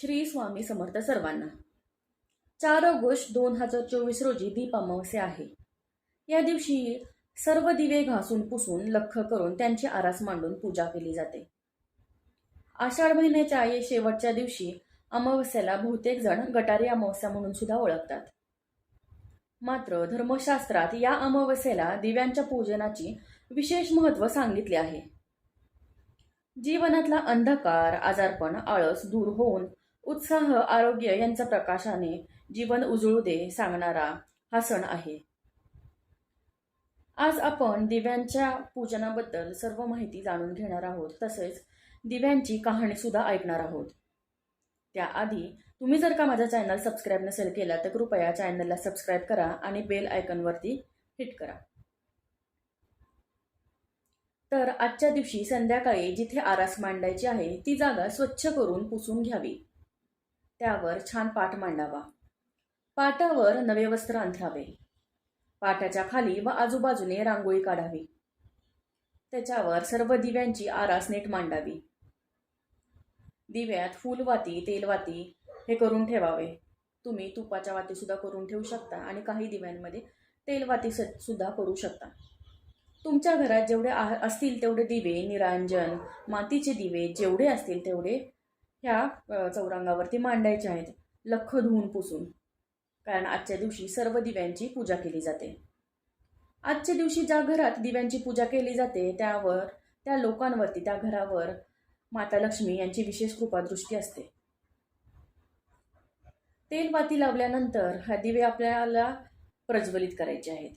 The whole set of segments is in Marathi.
श्री स्वामी समर्थ सर्वांना. चार ऑगस्ट दोन हजार चोवीस रोजी दीप अमावस्या आहे. या दिवशी सर्व दिवे घासून पुसून लख करून त्यांची आरास मांडून पूजा केली जाते. आषाढ महिन्याच्या या शेवटच्या दिवशी अमावस्याला बहुतेक जण गटारी अमावस्या म्हणून सुद्धा ओळखतात. मात्र धर्मशास्त्रात या अमावस्येला दिव्यांच्या पूजनाची विशेष महत्त्व सांगितले आहे. जीवनातला अंधकार आजारपण आळस दूर होऊन उत्साह आरोग्य यांच्या प्रकाशाने जीवन उजळू दे सांगणारा हा सण आहे. आज आपण दिव्यांच्या पूजनाबद्दल सर्व माहिती जाणून घेणार आहोत. तसेच दिव्यांची कहाणी सुद्धा ऐकणार आहोत. त्याआधी तुम्ही जर का माझा चॅनल सबस्क्राईब नसेल केला तर कृपया चॅनलला सबस्क्राईब करा आणि बेल आयकॉनवरती हिट करा. तर आजच्या दिवशी संध्याकाळी जिथे आरास मांडायची आहे ती जागा स्वच्छ करून पुसून घ्यावी. त्यावर छान पाट मांडावा. पाटावर नवे वस्त्र अंथरावे. पाटाच्या खाली व आजूबाजूने रांगोळी काढावी. त्याच्यावर सर्व दिव्यांची आरास नीट मांडावी. दिव्यात फुलवाती तेलवाती हे करून ठेवावे. तुम्ही तुपाच्या वाती सुद्धा करून ठेवू शकता आणि काही दिव्यांमध्ये तेलवाती स- सुद्धा करू शकता. तुमच्या घरात जेवढे आ- असतील तेवढे दिवे निरांजन मातीचे दिवे जेवढे असतील तेवढे ह्या चौरंगावरती मांडायच्या आहेत. लख धुवून पुसून. कारण आजच्या दिवशी सर्व दिव्यांची पूजा केली जाते. आजच्या दिवशी ज्या घरात दिव्यांची पूजा केली जाते त्यावर त्या लोकांवरती त्या घरावर माता लक्ष्मी यांची विशेष कृपादृष्टी असते. तेलवाती लावल्यानंतर हा दिवे आपल्याला प्रज्वलित करायचे आहेत.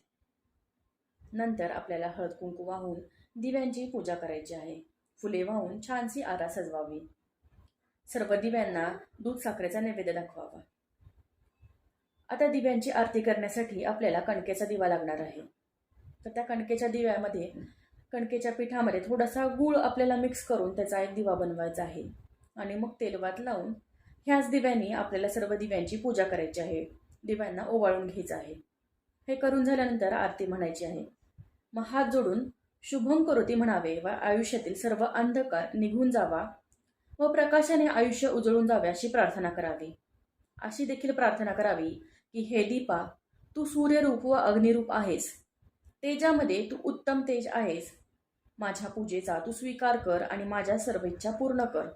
नंतर आपल्याला हळद कुंकू वाहून दिव्यांची पूजा करायची आहे. फुले वाहून छानशी आरा सजवावी. सर्व दिव्यांना दूध साखरेचा नैवेद्य दाखवावा. आता दिव्यांची आरती करण्यासाठी आपल्याला कणकेचा दिवा लागणार आहे. तर त्या कणकेच्या दिव्यामध्ये कणकेच्या पिठामध्ये थोडासा गूळ आपल्याला मिक्स करून त्याचा एक दिवा बनवायचा आहे. आणि मग तेलवात लावून ह्याच दिव्यांनी आपल्याला सर्व दिव्यांची पूजा करायची आहे. दिव्यांना ओवाळून घ्यायचं आहे. हे करून झाल्यानंतर आरती म्हणायची आहे. मग हात जोडून शुभम करोती म्हणावे व आयुष्यातील सर्व अंधकार निघून जावा. व प्रकाशाने आयुष्य उजळून जावे अशी प्रार्थना करावी. अशी देखील प्रार्थना करावी की हे दीपा तू सूर्यरूप व अग्निरूप आहेस. तेजामध्ये तू उत्तम तेज आहेस. माझ्या पूजेचा तू स्वीकार कर आणि माझ्या सर्व इच्छा पूर्ण कर.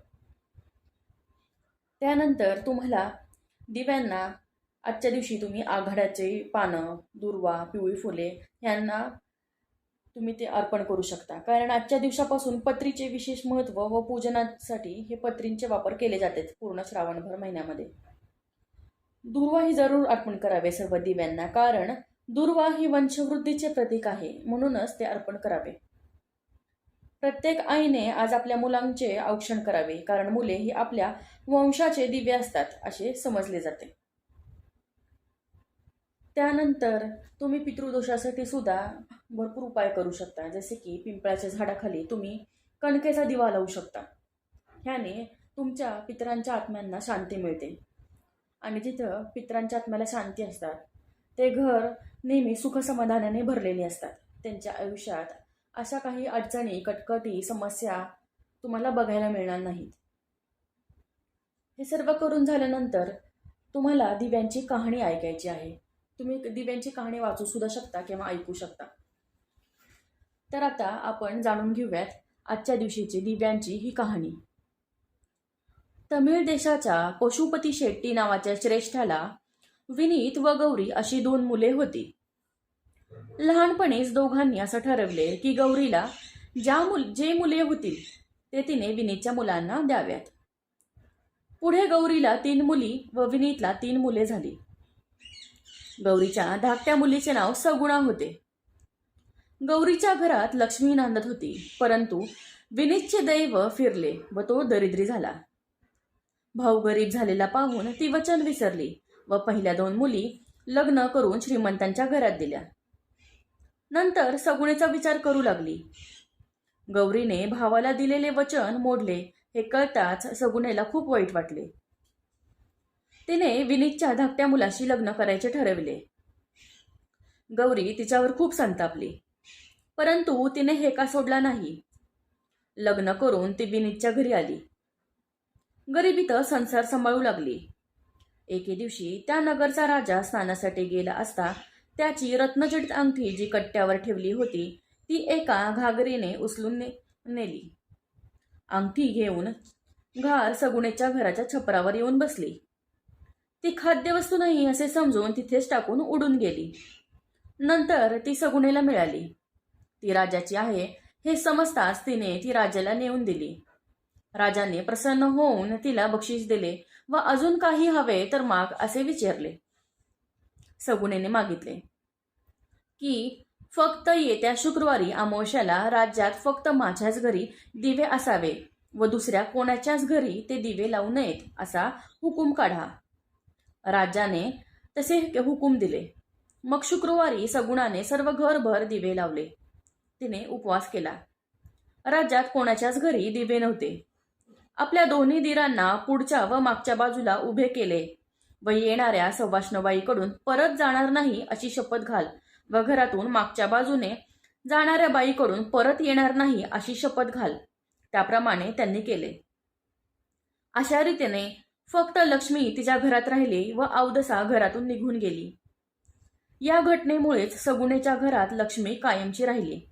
त्यानंतर तुम्हाला दिव्यांना आजच्या दिवशी तुम्ही आघाड्याचे पानं दुर्वा पिवळी फुले यांना तुम्ही ते अर्पण करू शकता. कारण आजच्या दिवसापासून पत्रीचे विशेष महत्त्व व पूजनासाठी हे पत्रींचे वापर केले जातात पूर्ण श्रावणभर महिन्यामध्ये. दुर्वा ही जरूर अर्पण करावे सर्व दिव्यांना कारण दुर्वा ही वंशवृद्धीचे प्रतीक आहे म्हणूनच ते अर्पण करावे. प्रत्येक आईने आज आपल्या मुलांचे औक्षण करावे कारण मुले ही आपल्या वंशाचे दिव्य असतात असे समजले जाते. त्यानंतर तुम्ही पितृदोषासाठी सुद्धा भरपूर उपाय करू शकता. जसे की पिंपळाच्या झाडाखाली तुम्ही कणकेचा दिवा लावू शकता. ह्याने तुमच्या पितरांच्या आत्म्यांना शांती मिळते. आणि तिथं पितरांच्या आत्म्याला शांती असतात ते घर नेहमी सुखसमाधानाने भरलेले असतात. त्यांच्या आयुष्यात अशा काही अडचणी कटकटी समस्या तुम्हाला बघायला मिळणार नाहीत. हे सर्व करून झाल्यानंतर तुम्हाला दिव्यांची कहाणी ऐकायची आहे. तुम्ही दिव्यांची कहाणी वाचू सुद्धा शकता किंवा ऐकू शकता. तर आता आपण जाणून घेऊयात आजच्या दिवशीची दिव्यांची ही कहाणी. तमिळ देशाच्या पशुपती शेट्टी नावाच्या श्रेष्ठाला विनीत व गौरी अशी दोन मुले होती. लहानपणीच दोघांनी असं ठरवले की गौरीला ज्या मुल जे मुले होतील ते तिने विनीतच्या मुलांना द्याव्यात. पुढे गौरीला तीन मुली व विनीतला तीन मुले झाली. गौरीच्या धाकट्या मुलीचे नाव सगुणा होते. गौरीच्या घरात लक्ष्मी नांदत होती परंतु विनीतचे दैव फिरले व तो दरिद्री झाला. भाऊ गरीब झालेला पाहून ती वचन विसरली व पहिल्या दोन मुली लग्न करून श्रीमंतांच्या घरात दिल्या. नंतर सगुणेचा विचार करू लागली. गौरीने भावाला दिलेले वचन मोडले हे कळताच सगुणेला खूप वाईट वाटले. तिने विनीतच्या धाकट्या मुलाशी लग्न करायचे ठरविले. गौरी तिच्यावर खूप संतापली. परंतु तिने हे का सोडला नाही? लग्न करून ती विनीतच्या घरी आली. गरिबीत संसार सांभाळू लागली. एके दिवशी त्या नगरचा राजा स्नानासाठी गेला असता त्याची रत्नजडित अंगठी जी कट्ट्यावर ठेवली होती ती एका घागरीने उचलून ने नेली. अंगठी घेऊन घार सगुणेच्या घराच्या छपरावर येऊन बसली. ती खाद्यवस्तू नाही असे समजून तिथेच टाकून उडून गेली. नंतर ती सगुणेला मिळाली. ती राजाची आहे हे समजताच तिने ती राजाला नेऊन दिली. राजाने प्रसन्न होऊन तिला बक्षीस दिले व अजून काही हवे तर माग असे विचारले. सगुणेने मागितले की फक्त येत्या शुक्रवारी अमावश्याला राज्यात फक्त माझ्याच घरी दिवे असावे व दुसऱ्या कोणाच्याच घरी ते दिवे लावू नयेत असा हुकूम काढा. राजाने तसे हुकूम दिले. मग शुक्रवारी सगुणाने सर्व घरभर दिवे लावले. तिने उपवास केला. राज्यात कोणाच्याच घरी दिवे नव्हते. आपल्या दोन्ही दिरांना पुढच्या व मागच्या बाजूला उभे केले. व येणाऱ्या सवाष्णबाईकडून परत जाणार नाही अशी शपथ घाल व घरातून मागच्या बाजूने जाणाऱ्या बाईकडून परत येणार नाही अशी शपथ घाल. त्याप्रमाणे त्यांनी केले. अशा रीतीने फक्त लक्ष्मी तिच्या घरात राहिली व अवदसा घरातून निघून गेली. या घटनेमुळेच सगुणेच्या घरात लक्ष्मी कायमची राहिली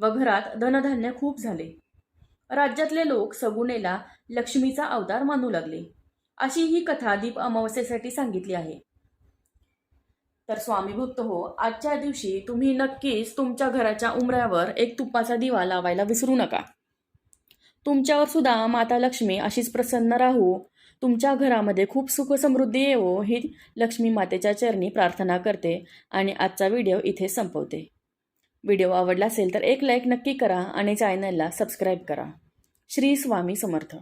व घरात धनधान्य खूप झाले. राज्यातले लोक सगुणेला लक्ष्मीचा अवतार मानू लागले. अशी ही कथा दीप अमावस्येसाठी सांगितली आहे. तर स्वामी भक्त हो आजच्या दिवशी तुम्ही नक्कीच तुमच्या घराच्या उमऱ्यावर एक तुपाचा दिवा लावायला विसरू नका. तुमच्यावर सुद्धा माता लक्ष्मी अशीच प्रसन्न राहू तुमच्या घरामध्ये खूप सुखसमृद्धी येवो ही लक्ष्मी मातेच्या चरणी प्रार्थना करते आणि आजचा व्हिडिओ इथे संपवते. व्हिडिओ आवडला असेल तर एक लाईक नक्की करा आणि चॅनलला सबस्क्राईब करा. श्री स्वामी समर्थ.